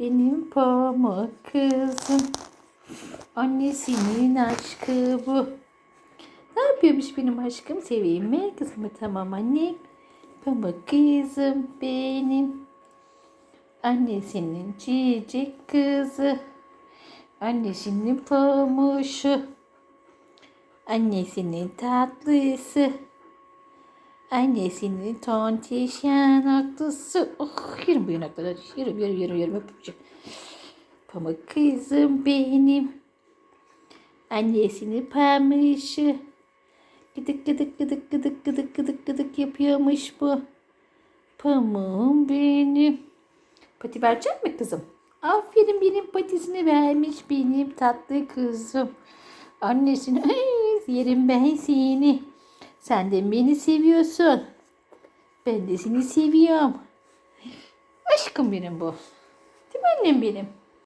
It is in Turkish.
Benim pamuk kızım. Annesinin aşkı bu. Ne yapıyormuş benim aşkım? Seveyim mi kızımı? Tamam annem. Pamuk kızım benim. Annesinin cicik kızı. Annesinin pamuşu. Annesinin tatlısı. Annesinin tontiş yanaklısı. Oh, yerim bu yanakları. Yerim, yerim, yerim, yerim. Öpücük. Pamuk kızım benim. Annesinin pamuşu. Gıdık gıdık gıdık gıdık gıdık gıdık gıdık yapıyormuş bu. Pamuğum benim. Pati verecek mi kızım? Aferin benim patisini vermiş benim tatlı kızım. Annesine "Ay, yerim ben seni. Sen de beni seviyorsun. Ben de seni seviyorum. Aşkım benim bu. Değil mi annem benim?